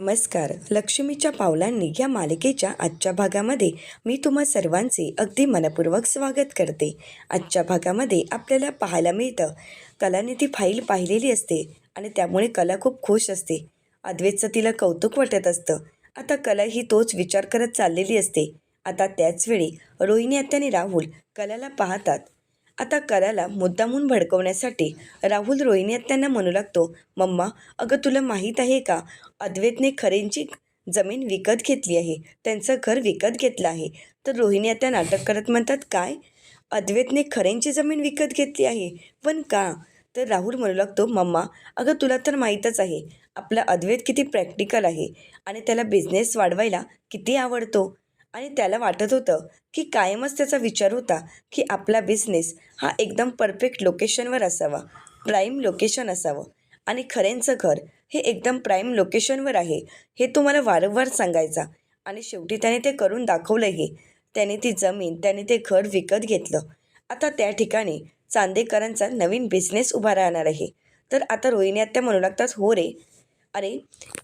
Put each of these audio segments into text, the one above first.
नमस्कार. लक्ष्मीच्या पावलांनी या मालिकेच्या आजच्या भागामध्ये मी तुम्हा सर्वांचे अगदी मनपूर्वक स्वागत करते. आजच्या भागामध्ये आपल्याला पाहायला मिळतं कलाने ती फाईल पाहिलेली असते आणि त्यामुळे कला खूप खुश असते. अद्वैतचं तिला कौतुक वाटत असतं. आता कला ही तोच विचार करत चाललेली असते. आता त्याचवेळी रोहिणी आत्याने राहुल कलाला पाहतात. आता कलाला मुद्दामून भडकवण्यासाठी राहुल रोहिणी त्यांना म्हणू लागतो मम्मा अगं तुला माहीत आहे का? अद्वैतने खरेंची जमीन विकत घेतली आहे त्यांचं घर विकत घेतलं आहे. तर रोहिणी आता नाटक करत म्हणतात काय? अद्वैतने खरेंची जमीन विकत घेतली आहे? पण का? तर राहुल म्हणू लागतो मम्मा अगं तुला तर माहीतच आहे आपला अद्वैत किती प्रॅक्टिकल आहे आणि त्याला बिझनेस वाढवायला किती आवडतो. आणि त्याला वाटत होतं की कायमच त्याचा विचार होता की आपला बिझनेस हा एकदम परफेक्ट लोकेशनवर असावा प्राईम लोकेशन असावं. आणि खरेंचं घर हे एकदम प्राईम लोकेशनवर आहे हे तो मला वारंवार सांगायचा. आणि शेवटी त्याने ते करून दाखवलंही त्याने ती जमीन त्याने ते घर विकत घेतलं. आता त्या ठिकाणी चांदेकरांचा नवीन बिझनेस उभा राहणार आहे. तर आता रोहिणी आत्या म्हणू लागतात हो रे. अरे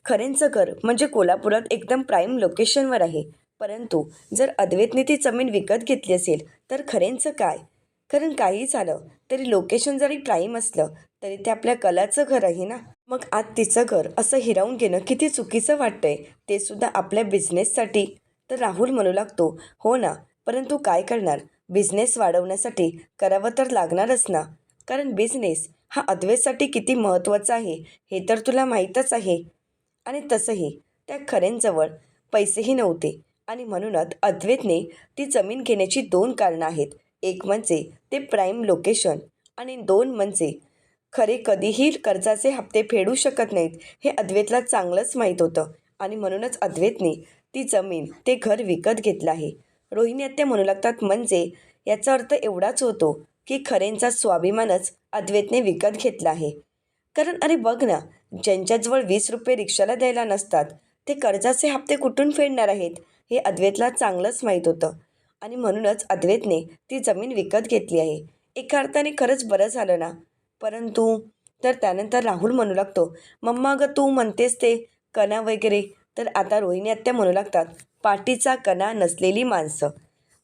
खरेंचं घर म्हणजे कोल्हापुरात एकदम प्राईम लोकेशनवर आहे. परंतु जर अद्वैतने ती जमीन विकत घेतली असेल तर खरेंचं काय? कारण काही झालं तरी लोकेशन जरी प्राईम असलं तरी ते आपल्या कलाचं घर आहे ना? मग आज तिचं घर असं हिरावून घेणं किती चुकीचं वाटतंय ते सुद्धा आपल्या बिझनेससाठी तर राहुल म्हणू लागतो हो ना परंतु काय करणार? बिझनेस वाढवण्यासाठी करावं तर लागणारच ना? कारण बिझनेस हा अद्वैतसाठी किती महत्त्वाचा आहे हे तर तुला माहीतच आहे. आणि तसंही त्या खरेंजवळ पैसेही नव्हते. आणि म्हणूनच अद्वैतने ती जमीन घेण्याची दोन कारणं आहेत. एक म्हणजे ते प्राईम लोकेशन आणि दोन म्हणजे खरे कधीही कर्जाचे हप्ते फेडू शकत नाहीत हे अद्वैतला चांगलंच माहीत होतं आणि म्हणूनच अद्वैतने ती जमीन ते घर विकत घेतलं आहे. रोहिणी आत्या म्हणू लागतात म्हणजे याचा अर्थ एवढाच होतो की खरेंचा स्वाभिमानच अद्वैतने विकत घेतला आहे. कारण अरे बघ ना ज्यांच्याजवळ वीस रुपये रिक्षाला द्यायला नसतात ते कर्जाचे हप्ते कुठून फेडणार आहेत? हे अद्वैतला चांगलंच माहीत होतं. आणि म्हणूनच अद्वैतने ती जमीन विकत घेतली आहे. एका अर्थाने खरंच बरं झालं ना? परंतु तर त्यानंतर राहुल म्हणू लागतो मम्मा गं तू म्हणतेस ते कणा वगैरे तर आता रोहिणी आत्या म्हणू लागतात पाठीचा कणा नसलेली माणसं.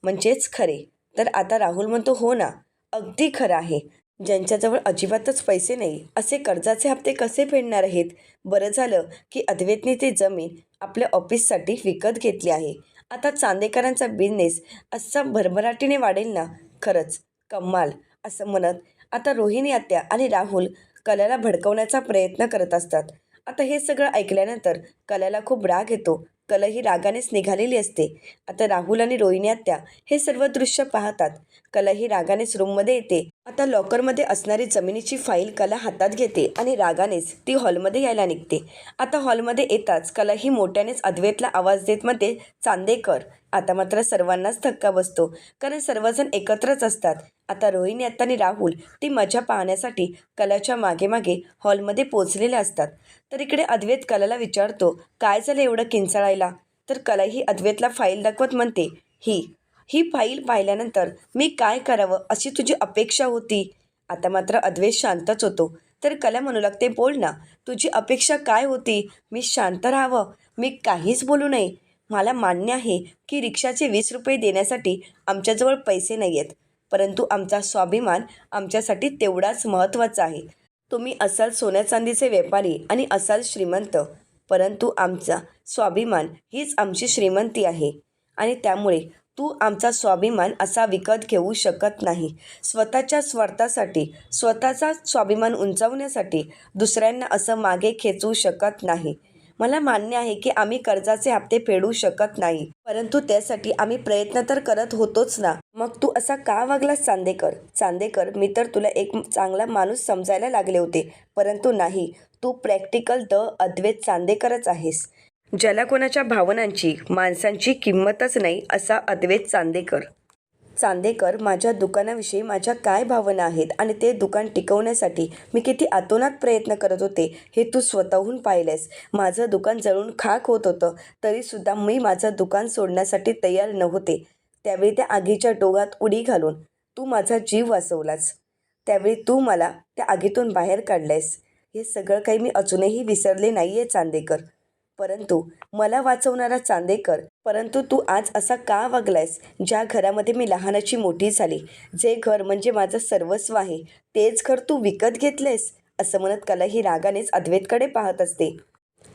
म्हणजेच खरे. तर आता राहुल म्हणतो हो ना अगदी खरं आहे. ज्यांच्याजवळ अजिबातच पैसे नाही असे कर्जाचे हप्ते कसे फेडणार आहेत? बरं झालं की अद्वैतने ती जमीन आपल्या ऑफिससाठी विकत घेतली आहे. आता चांदेकरांचा बिझनेस असा भरभराटीने वाढेल ना? खरंच कमाल असं म्हणत आता रोहिणी आत्या आणि राहुल कलाला भडकवण्याचा प्रयत्न करत असतात. आता हे सगळं ऐकल्यानंतर कलाला खूप राग येतो. कला ही रागानेच निघालेली असते. आता राहुल आणि रोहिणी आत्या हे सर्व दृश्य पाहतात. कला ही रागानेच रूममध्ये येते. आता लॉकरमध्ये असणारी जमिनीची फाईल कला हातात घेते आणि रागानेच ती हॉलमध्ये यायला निघते. आता हॉलमध्ये येताच कला ही मोठ्यानेच अद्वैतला आवाज देत म्हणते चांदेकर आता मात्र सर्वांनाच धक्का बसतो कारण सर्वजण एकत्रच असतात. आता रोहिणी आत्ता आणि राहुल ती मजा पाहण्यासाठी कलाच्या मागे मागे हॉलमध्ये पोचलेले असतात. तर इकडे अद्वैत कलाला विचारतो काय झालं एवढं किंचाळायला? तर कला ही अद्वैतला फाईल दाखवत म्हणते ही ही फाईल पाहिल्यानंतर मी काय करावं अशी तुझी अपेक्षा होती? आता मात्र अद्वैत शांतच होतो. तर कला म्हणू लागते बोल ना. तुझी अपेक्षा काय होती? मी शांत राहावं? मी काहीच बोलू नये. मला मान्य आहे की रिक्षाचे वीस रुपये देण्यासाठी आमच्याजवळ पैसे नाही आहेत परंतु आमचा स्वाभिमान आमच्यासाठी तेवढाच महत्त्वाचा आहे. तुम्ही असाल सोन्या चांदीचे व्यापारी आणि असाल श्रीमंत. परंतु आमचा स्वाभिमान हीच आमची श्रीमंती आहे. आणि त्यामुळे तू आमचा स्वाभिमान असा विकत घेऊ शकत नाही. स्वतःच्या स्वार्थासाठी स्वतःचा स्वाभिमान उंचावण्यासाठी दुसऱ्यांना असं मागे खेचू शकत नाही. मला मान्य आहे की आम्ही कर्जाचे हप्ते फेडू शकत नाही परंतु त्यासाठी आम्ही प्रयत्न तर करत होतोच ना. मग तू असा का वागलास चांदेकर? चांदेकर मी तर तुला एक चांगला माणूस समजायला लागले होते परंतु नाही. तू प्रॅक्टिकल द अद्वैत चांदेकरच आहेस. ज्याला कोणाच्या भावनांची माणसांची किंमतच नाही असा अद्वैत चांदेकर. चांदेकर माझ्या दुकानाविषयी माझ्या काय भावना आहेत आणि ते दुकान टिकवण्यासाठी मी किती आतोनात प्रयत्न करत होते हे तू स्वतःहून पाहिलेस माझं दुकान जळून खाक होत होतं तरीसुद्धा मी माझं दुकान सोडण्यासाठी तयार नव्हते. त्यावेळी त्या आगीच्या डोगात उडी घालून तू माझा जीव वाचवलास. त्यावेळी तू मला त्या आगीतून बाहेर काढलेस हे सगळं काही मी अजूनही विसरले नाही आहे चांदेकर. परंतु मला वाचवणारा चांदेकर परंतु तू आज असा का वागलायस? ज्या घरामध्ये मी लहानाची मोठी झाली जे घर म्हणजे माझं सर्वस्व आहे तेच घर तू विकत घेतलेस असं म्हणत कला ही रागानेच अद्वैतकडे पाहत असते.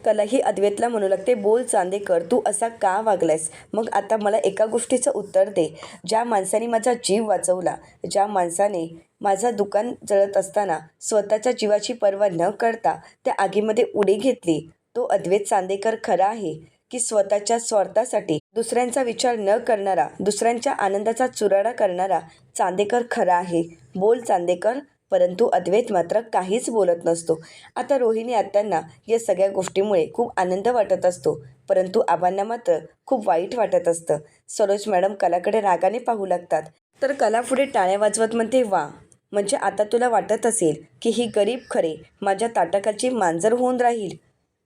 कला ही अद्वैतला म्हणू लागते बोल चांदेकर तू असा का वागलायस? मग आता मला एका गोष्टीचं उत्तर दे. ज्या माणसाने माझा जीव वाचवला ज्या माणसाने माझं दुकान जळत असताना स्वतःच्या जीवाची पर्वा न करता त्या आगीमध्ये उडी घेतली तो अद्वैत चांदेकर खरा आहे की स्वतःच्या स्वार्थासाठी दुसऱ्यांचा विचार न करणारा दुसऱ्यांच्या आनंदाचा चुराडा करणारा चांदेकर खरा आहे. बोल चांदेकर परंतु अद्वैत मात्र काहीच बोलत नसतो. आता रोहिणी आत्यांना या सगळ्या गोष्टीमुळे खूप आनंद वाटत असतो परंतु आबांना मात्र खूप वाईट वाटत असतं. सरोज मॅडम कलाकडे रागाने पाहू लागतात. तर कला पुढे टाळ्या वाजवत म्हणते वा. म्हणजे आता तुला वाटत असेल की ही गरीब खरे माझ्या ताटकाची मांजर होऊन राहील.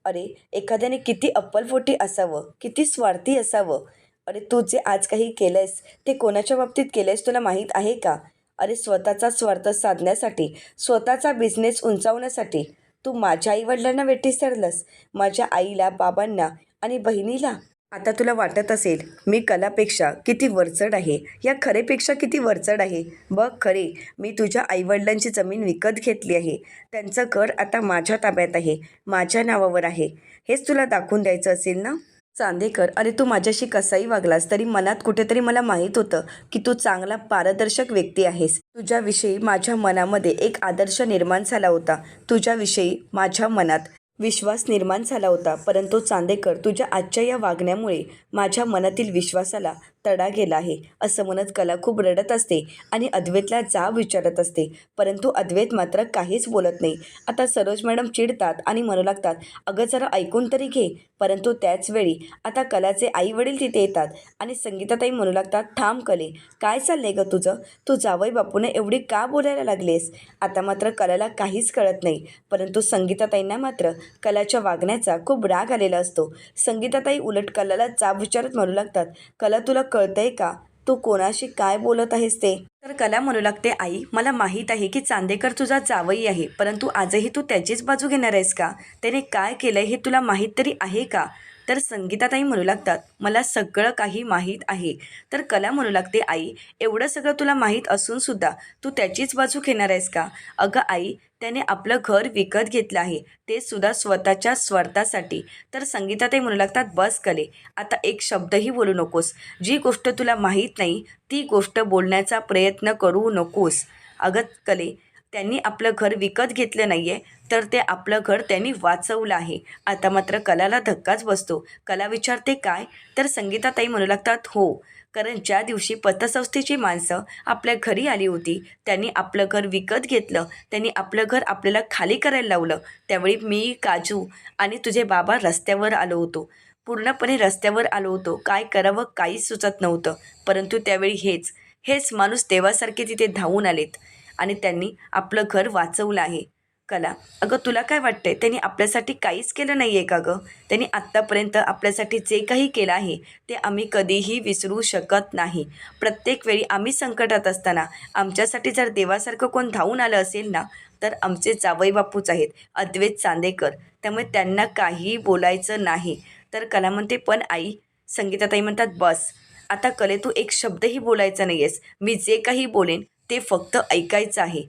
अरे एखाद्याने किती अप्पलपोटी असावं किती स्वार्थी असावं? अरे तू जे आज काही केलंयस ते कोणाच्या बाबतीत केलंयस तुला माहीत आहे का? अरे स्वतःचा स्वार्थ साधण्यासाठी स्वतःचा बिझनेस उंचावण्यासाठी तू माझ्या आईवडिलांना वेठी सरलंस माझ्या आईला बाबांना आणि बहिणीला? आता तुला वाटत असेल मी कलापेक्षा किती वरचढ आहे? या खरेपेक्षा किती वरचढ आहे? बघ खरे मी तुझ्या आईवडिलांची जमीन विकत घेतली आहे. त्यांचं घर आता माझ्या ताब्यात आहे माझ्या नावावर आहे. हेच तुला दाखवून द्यायचं असेल ना? चांदेकर अरे तू माझ्याशी कसाही वागलास तरी मनात कुठेतरी मला माहीत होतं की तू चांगला पारदर्शक व्यक्ती आहेस. तुझ्याविषयी माझ्या मनामध्ये एक आदर्श निर्माण झाला होता. तुझ्याविषयी माझ्या मनात विश्वास निर्माण झाला होता. परंतु चांदेकर तुझ्या आजच्या या वागण्यामुळे माझ्या मनातील विश्वासाला तडा गेला आहे. असं म्हणत कला खूप रडत असते आणि अद्वैतला जाब विचारत असते. परंतु अद्वैत मात्र काहीच बोलत नाही. आता सरोज मॅडम चिडतात आणि म्हणू लागतात अगं जरा ऐकून तरी घे. परंतु त्याच वेळी आता कलाचे आई वडील तिथे येतात आणि संगीताताई म्हणू लागतात थांब कले काय चाललंय गं तुझं? तू जावई बापूने एवढी का बोलायला लागलेस? आता मात्र कलाला काहीच कळत नाही. परंतु संगीताताईंना मात्र कलाच्या वागण्याचा खूप राग आलेला असतो. संगीताताई उलट कलाला जाब विचारत म्हणू लागतात कला तुला कळतंय का? तू कोणाशी काय बोलत आहेस ते? तर कला म्हणू लागते आई मला माहीत आहे की चांदेकर तुझा जावई आहे परंतु आजही तू त्याचीच बाजू घेणार आहेस का? त्याने काय केलंय हे तुला माहीत तरी आहे का? तर संगीताताई म्हणू लागतात मला सगळं काही माहीत आहे. तर कला म्हणू लागते आई एवढं सगळं तुला माहीत असूनसुद्धा तू त्याचीच बाजू घेणार आहेस का? अगं आई त्याने आपलं घर विकत घेतलं आहे. ते सुद्धा स्वतःच्या स्वार्थासाठी. तर संगीताताई म्हणू लागतात बस कले आता एक शब्दही बोलू नकोस. जी गोष्ट तुला माहीत नाही ती गोष्ट बोलण्याचा प्रयत्न करू नकोस. अगत कले त्यांनी आपलं घर विकत घेतलं नाही आहे तर ते आपलं घर त्यांनी वाचवलं आहे. आता मात्र कलाला धक्काच बसतो. कला विचारते काय? तर संगीताताई म्हणू लागतात हो कारण ज्या दिवशी पतसंस्थेची माणसं आपल्या घरी आली होती त्यांनी आपलं घर विकत घेतलं त्यांनी आपलं घर आपल्याला खाली करायला लावलं. त्यावेळी मी काजू आणि तुझे बाबा रस्त्यावर आलो होतो. पूर्णपणे रस्त्यावर आलो होतो. काय करावं काहीच सुचत नव्हतं. परंतु त्यावेळी हेच हेच माणूस देवासारखे तिथे धावून आलेत आणि त्यांनी आपलं घर वाचवलं आहे. कला. अगं तुला काय वाटतंय? त्यांनी आपल्यासाठी काहीच केलं नाही आहे का गं? त्यांनी आत्तापर्यंत आपल्यासाठी जे काही केलं आहे ते आम्ही कधीही विसरू शकत नाही. प्रत्येक वेळी आम्ही संकटात असताना आमच्यासाठी जर देवासारखं कोण धावून आलं असेल ना तर आमचे जावई बापूच आहेत अद्वैत चांदेकर. त्यामुळे त्यांना काहीही बोलायचं नाही. तर कला म्हणते पण आई संगीताताई म्हणतात बस. आता कले तू एक शब्दही बोलायचा नाही आहेस मी जे काही बोलेन ते फक्त ऐकायचं आहे.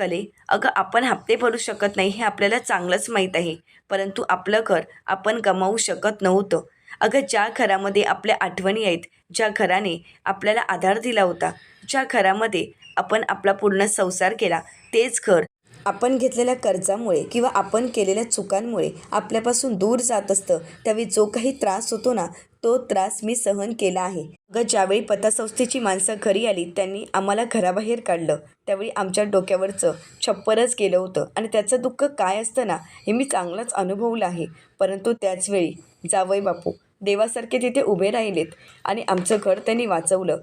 कले. अगं आपण हप्ते भरू शकत नाही हे आपल्याला चांगलंच माहीत आहे. परंतु आपलं घर आपण गमावू शकत नव्हतं. अगं ज्या घरामध्ये आपल्या आठवणी आहेत ज्या घराने आपल्याला आधार दिला होता ज्या घरामध्ये आपण आपला पूर्ण संसार केला तेच घर आपण घेतलेल्या कर्जामुळे किंवा आपण केलेल्या चुकांमुळे आपल्यापासून दूर जात असतं. त्यावेळी जो काही त्रास होतो ना तो त्रास मी सहन केला आहे. अगं ज्यावेळी पतसंस्थेची माणसं घरी आली त्यांनी आम्हाला घराबाहेर काढलं. त्यावेळी आमच्या डोक्यावरचं छप्परच केलं होतं. आणि त्याचं दुःख काय असतं ना हे मी चांगलंच अनुभवलं आहे. परंतु त्याचवेळी जावई बापू देवासारखे तिथे उभे राहिलेत आणि आमचं घर त्यांनी वाचवलं.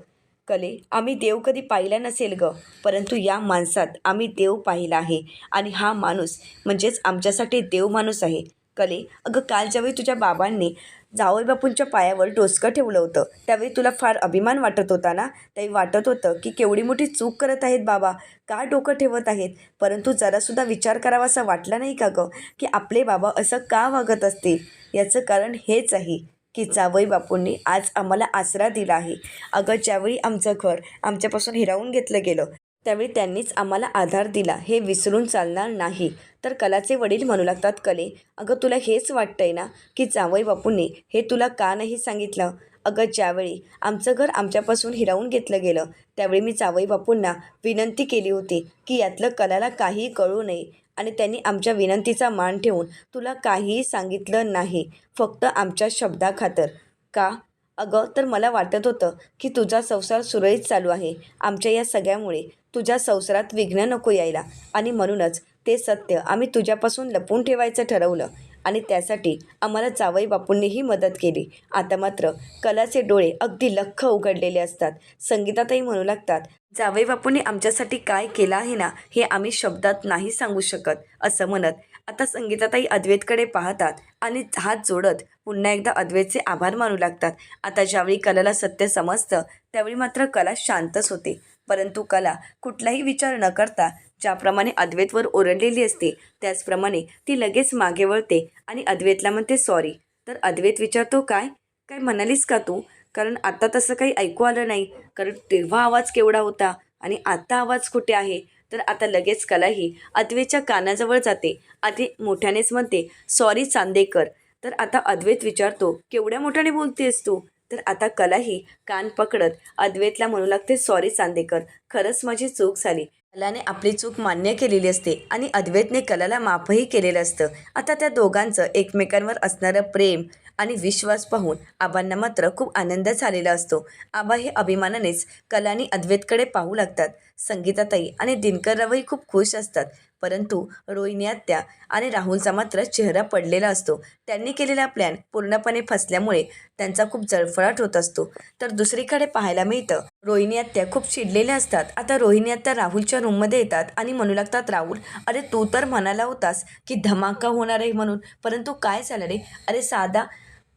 कले आम्ही देव कधी पाहिला नसेल ग परंतु या माणसात आम्ही देव पाहिला आहे. आणि हा माणूस म्हणजेच आमच्यासाठी देव माणूस आहे. कले अगं काल ज्यावेळी तुझ्या बाबांनी जावई बापूंच्या पायावर डोसकं ठेवलं होतं. त्यावेळी तुला फार अभिमान वाटत होता ना? त्यावेळी वाटत होतं की केवढी मोठी चूक करत आहेत बाबा. का डोकं ठेवत आहेत? परंतु जरासुद्धा विचार करावा असा वाटला नाही का गं? की आपले बाबा असं का वागत असतील? याचं कारण हेच आहे की जावई बापूंनी आज आम्हाला आसरा दिला आहे. अगं ज्यावेळी आमचं घर आमच्यापासून हिरावून घेतलं गेलं त्यावेळी त्यांनीच आम्हाला आधार दिला. हे विसरून चालणार नाही. तर कलाचे वडील म्हणू लागतात कले अगं तुला हेच वाटतंय ना की जावई बापूंनी हे तुला का नाही सांगितलं? अगं ज्यावेळी आमचं घर आमच्यापासून हिरावून घेतलं गेलं त्यावेळी मी जावई बापूंना विनंती केली होती की यातलं कलाला काहीही कळू नये आणि त्यांनी आमच्या विनंतीचा मान ठेवून तुला काहीही सांगितलं नाही फक्त आमच्या शब्दाखातर. का? अगं तर मला वाटत होतं की तुझा संसार सुरळीत चालू आहे. आमच्या या सगळ्यामुळे तुझ्या संसारात विघ्न नको यायला. आणि म्हणूनच ते सत्य आम्ही तुझ्यापासून लपवून ठेवायचं ठरवलं. आणि त्यासाठी आम्हाला जावई बापूंनीही मदत केली. आता मात्र कलाचे डोळे अगदी लख्ख उघडलेले असतात. संगीतातही म्हणू लागतात जावई बापूंनी आमच्यासाठी काय केलं आहे ना हे आम्ही शब्दात नाही सांगू शकत असं म्हणत आता संगीताताई अद्वैतकडे पाहतात आणि हात जोडत पुन्हा एकदा अद्वैतचे आभार मानू लागतात. आता ज्यावेळी कलाला सत्य समजतं त्यावेळी मात्र कला शांतच होते. परंतु कला कुठलाही विचार न करता ज्याप्रमाणे अद्वैतवर ओरडलेली असते त्याचप्रमाणे ती लगेच मागे वळते आणि अद्वैतला म्हणते सॉरी तर अद्वैत विचारतो काय? काय म्हणालीस का तू? कारण आता तसं काही ऐकू आलं नाही. कारण तेव्हा आवाज केवढा होता आणि आता आवाज कुठे आहे? तर आता लगेच कलाही अद्वैतच्या कानाजवळ जाते. आधी मोठ्यानेच म्हणते सॉरी चांदेकर. तर आता अद्वैत विचारतो केवढ्या मोठ्याने बोलतेस तू? तर आता कलाही कान पकडत अद्वैतला म्हणू लागते सॉरी चांदेकर. खरंच माझी चूक झाली. कलाने आपली चूक मान्य केलेली असते आणि अद्वैतने कलाला माफही केलेलं असतं. आता त्या दोघांचं एकमेकांवर असणारं प्रेम आणि विश्वास पाहून आबांना मात्र खूप आनंद झालेला असतो. आबा हे अभिमानानेच कलानी अद्वैतकडे पाहू लागतात. संगीताताई आणि दिनकररावही खूप खुश असतात. परंतु रोहिणी आत्या आणि राहुलचा मात्र चेहरा पडलेला असतो. त्यांनी केलेला प्लॅन पूर्णपणे फसल्यामुळे त्यांचा खूप जळफळाट होत असतो. तर दुसरीकडे पाहायला मिळतं रोहिणी आत्या खूप चिडलेल्या असतात. आता रोहिणी आत्या राहुलच्या रूममध्ये येतात आणि म्हणू लागतात राहुल अरे तू तर म्हणाला होतास की धमाका होणार आहे म्हणून. परंतु काय झालं रे? अरे साधा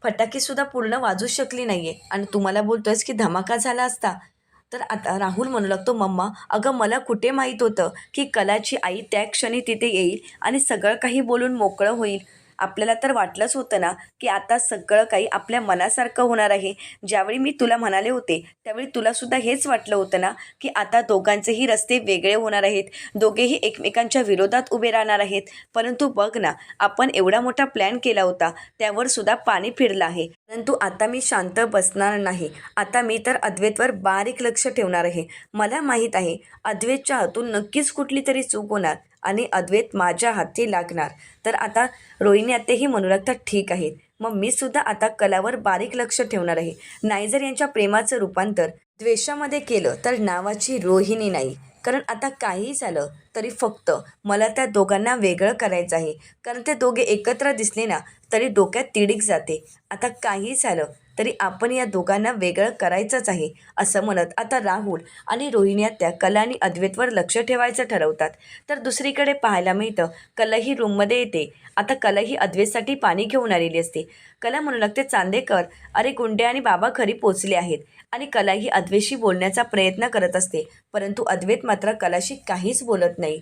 फटाकेसुद्धा पूर्ण वाजू शकली नाही आहे आणि तुम्हाला बोलतोयस की धमाका झाला असता. तर आता राहुल म्हणू लागतो मम्मा अगं मला कुठे माहीत होतं की कलाची आई त्या क्षणी तिथे येईल आणि सगळं काही बोलून मोकळं होईल. आपल्याला तर वाटलंच होतं ना की आता सगळं काही आपल्या मनासारखं होणार आहे. ज्यावेळी मी तुला म्हणाले होते त्यावेळी तुलासुद्धा हेच वाटलं होतं ना की आता दोघांचेही रस्ते वेगळे होणार आहेत. दोघेही एकमेकांच्या विरोधात उभे राहणार आहेत. परंतु बघ ना आपण एवढा मोठा प्लॅन केला होता त्यावर सुद्धा पाणी फिरलं आहे. परंतु आता मी शांत बसणार नाही. आता मी तर अद्वैतवर बारीक लक्ष ठेवणार आहे. मला माहीत आहे अद्वैतच्या हातून नक्कीच कुठली तरी चूक होणार. आणि अद्वैत माझ्या हाती लागणार. तर आता रोहिणी आत्तेही म्हणू ठीक आहेत. मग मी सुद्धा आता कलावर बारीक लक्ष ठेवणार आहे. नायजर यांच्या प्रेमाचं रूपांतर द्वेषामध्ये केलं तर नावाची रोहिणी नाही. कारण आता काहीही झालं तरी फक्त मला त्या दोघांना वेगळं करायचं आहे. कारण ते दोघे एकत्र दिसले ना तरी डोक्यात तिडीक जाते. आता काही झालं तरी आपण या दोघांना वेगळं करायचंच आहे असं म्हणत आता राहुल आणि रोहिणी त्या कला आणि अद्वैतवर लक्ष ठेवायचं ठरवतात. तर दुसरीकडे पाहायला मिळतं कला ही रूममध्ये येते. आता कला ही अद्वैतसाठी पाणी घेऊन आलेली असते. कला म्हणू लागते चांदेकर अरे गुंडे आणि बाबा खरी पोचले आहेत. आणि कला ही अद्वैतशी बोलण्याचा प्रयत्न करत असते परंतु अद्वैत मात्र कलाशी काहीच बोलत नाही.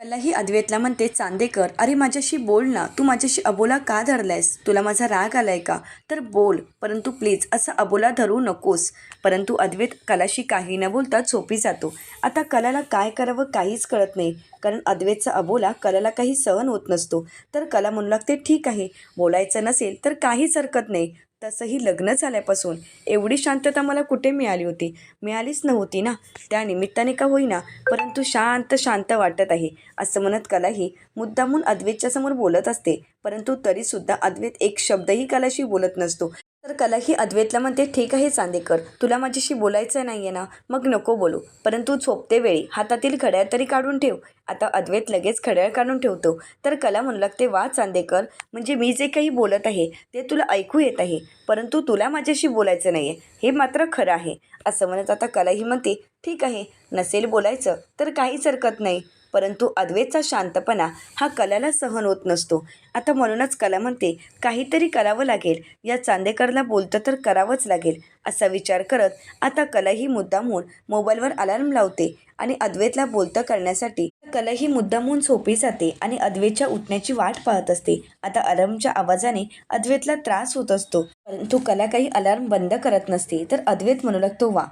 कलाही अद्वैतला म्हणते चांदेकर अरे माझ्याशी बोल ना. तू माझ्याशी अबोला का धरलायस? तुला माझा राग आलाय का? तर बोल. परंतु प्लीज असा अबोला धरू नकोस. परंतु अद्वैत कलाशी काही न बोलता झोपी जातो. आता कलाला काय करावं काहीच कळत नाही. कारण अद्वैतचा अबोला कलाला काही सहन होत नसतो. तर कला म्हणू लागते ठीक आहे. बोलायचं नसेल तर काहीच हरकत नाही. तसंही लग्न झाल्यापासून एवढी शांतता मला कुठे मिळाली होती? मिळालीच नव्हती ना. त्या निमित्ताने का होईना? परंतु शांत शांत वाटत आहे असं म्हणत कलाही मुद्दामून अद्वैतच्या समोर बोलत असते. परंतु तरीसुद्धा अद्वैत एक शब्दही कलाशी बोलत नसतो. तर कला ही अद्वैतला म्हणते ठीक आहे चांदेकर तुला माझ्याशी बोलायचं नाही आहे ना मग नको बोलू. परंतु झोपते वेळी हातातील घड्याळ तरी काढून ठेव. आता अद्वैत लगेच घड्याळ काढून ठेवतो. तर कला म्हणू लागते वा चांदेकर म्हणजे मी जे काही बोलत आहे ते तुला ऐकू येत आहे परंतु तुला माझ्याशी बोलायचं नाही आहे हे मात्र खरं आहे. असं म्हणत आता कला ही म्हणते ठीक आहे नसेल बोलायचं तर काहीच हरकत नाही. परंतु अद्वैतचा शांतपणा हा कलाला सहन होत नसतो. आता म्हणूनच कला म्हणते काहीतरी करावं लागेल. या चांदेकरला बोलतं तर करावंच लागेल. असा विचार करत आता कला ही मुद्दामहून मोबाईलवर अलार्म लावते आणि अद्वैतला बोलतं करण्यासाठी कला ही मुद्दामहून झोपी जाते आणि अद्वैतच्या उठण्याची वाट पाहत असते. आता अलार्मच्या आवाजाने अद्वैतला त्रास होत असतो. परंतु कला काही अलार्म बंद करत नसते तर अद्वैत म्हणू लागतो वा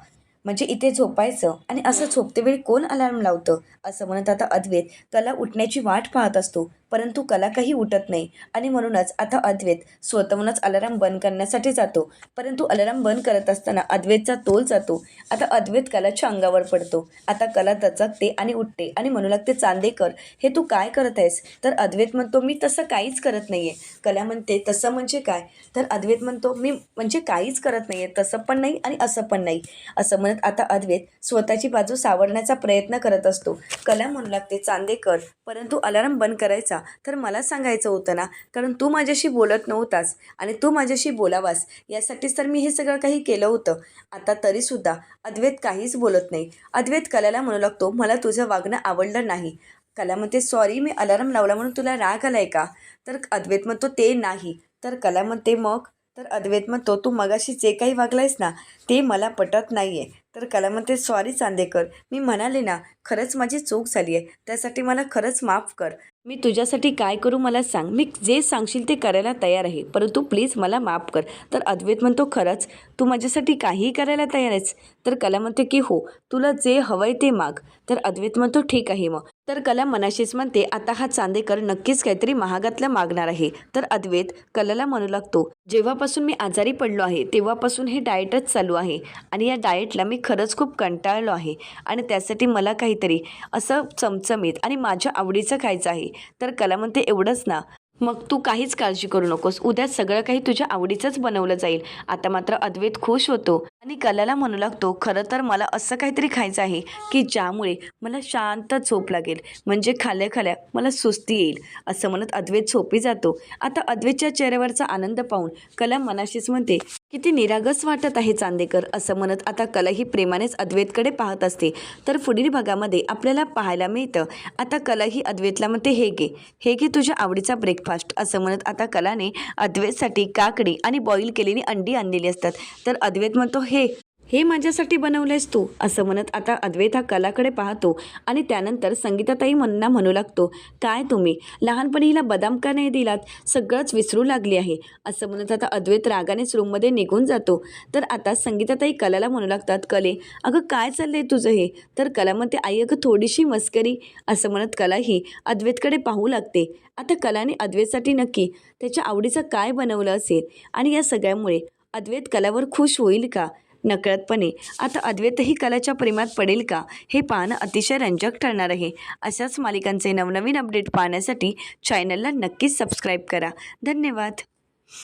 म्हणजे इथे झोपायचं. आणि असं झोपते वेळी कोण अलार्म लावतं? असं म्हणत आता अद्वैत. कला उठण्याची वाट पाहत असतो. परंतु कला काही उठत नाही. आणि म्हणूनच आता अद्वैत स्वतःहूनच अलाराम बंद करण्यासाठी जातो. परंतु अलाराम बंद करत असताना अद्वैतचा तोल जातो. आता अद्वैत कलाच्या अंगावर पडतो. आता कला दचकते आणि उठते. आणि म्हणू लागते चांदेकर हे तू काय करत आहेस? तर अद्वैत म्हणतो मी तसं काहीच करत नाही आहे कला म्हणते तसं म्हणजे काय? तर अद्वैत म्हणतो मी म्हणजे काहीच करत नाही आहे तसं पण नाही आणि असं पण नाही. असं म्हणत आता अद्वैत स्वतःची बाजू सावरण्याचा प्रयत्न करत असतो. कला म्हणू लागते चांदेकर परंतु अलाराम बंद करायचा. तर मला सांगायचं होतं ना. कारण तू माझ्याशी बोलत नव्हतास आणि तू माझ्याशी बोलावास. यासाठीच तर मी हे सगळं काही केलं होतं. आता तरीसुद्धा अद्वैत काहीच बोलत नाही. अद्वैत कलाला म्हणू लागतो मला तुझं वागणं आवडलं नाही. कला म्हणते सॉरी मी अलार्म लावला म्हणून तुला राग आलाय का? तर अद्वैत म्हणतो ते नाही. तर कला म्हणते मग? तर अद्वैत म्हणतो तू मगाशी जे काही वागलायस ना ते मला पटत नाही आहे तर कला म्हणते सॉरी चांदेकर. मी म्हणाले ना खरंच माझी चूक झाली आहे त्यासाठी मला खरंच माफ कर. मी तुझ्यासाठी काय करू मला सांग. मी जे सांगशील ते करायला तयार आहे. परंतु प्लीज मला माफ कर. तर अद्वैत म्हणतो खरंच तू माझ्यासाठी काहीही करायला तयार आहेस. तर कला म्हणते की हो तुला जे हवंय ते माग. तर अद्वैत म्हणतो ठीक आहे मग. तर कला मनाशीच म्हणते आता हा चांदेकर नक्कीच काहीतरी महागातलं मागणार आहे. तर अद्वैत कलाला म्हणू लागतो जेव्हापासून मी आजारी पडलो आहे तेव्हापासून हे डाएटच चालू आहे. आणि या डाएटला मी खरंच खूप कंटाळलो आहे. आणि त्यासाठी मला काहीतरी असं चमचमीत आणि माझ्या आवडीचं खायचं आहे. तर कला म्हणते एवढंच ना. मग तू काहीच काळजी करू नकोस. उद्या सगळं काही तुझ्या आवडीचंच बनवलं जाईल. आता मात्र अद्वैत खुश होतो. आणि कलाला म्हणू लागतो खरं तर मला असं काहीतरी खायचं आहे की ज्यामुळे मला शांत झोप लागेल. म्हणजे खाल्या खाल्या मला सुस्ती येईल असं म्हणत अद्वैत झोपी जातो. आता अद्वैतच्या चेहऱ्यावरचा आनंद पाहून कला मनाशीच म्हणते किती निरागस वाटत आहे चांदेकर असं म्हणत आता कला ही प्रेमानेच अद्वैतकडे पाहत असते. तर पुढील भागामध्ये आपल्याला पाहायला मिळतं. आता कला ही अद्वैतला म्हणते हे घे. हे घे तुझ्या आवडीचा ब्रेकफास्ट असं म्हणत आता कलाने अद्वैतसाठी काकडी आणि बॉईल केलेली अंडी आणलेली असतात. तर अद्वैत म्हणतो हे हे माझ्यासाठी बनवलंयस तू असं म्हणत आता अद्वैत हा कलाकडे पाहतो आणि त्यानंतर संगीताताई म्हणना म्हणू लागतो काय तुम्ही? लहानपणी हिला बदाम का नाही दिलात? सगळंच विसरू लागली आहे. असं म्हणत आता अद्वैत रागानेच रूममध्ये निघून जातो. तर आता संगीताताई कलाला म्हणू लागतात कले अगं काय चाललंय तुझं हे? तर कला म्हणते आई अगं थोडीशी मस्करी. असं म्हणत कला ही अद्वैतकडे पाहू लागते. आता कलाने अद्वैतसाठी नक्की त्याच्या आवडीचं काय बनवलं असेल? आणि या सगळ्यामुळे अद्वैत कलावर खुश होईल का? नकळतपणे. आता अद्वैतही कलाच्या प्रेमात पडेल का? हे पाहणं अतिशय रंजक ठरणार आहे. अशाच मालिकांचे नवनवीन अपडेट पाहण्यासाठी चॅनलला नक्कीच सबस्क्राईब करा. धन्यवाद.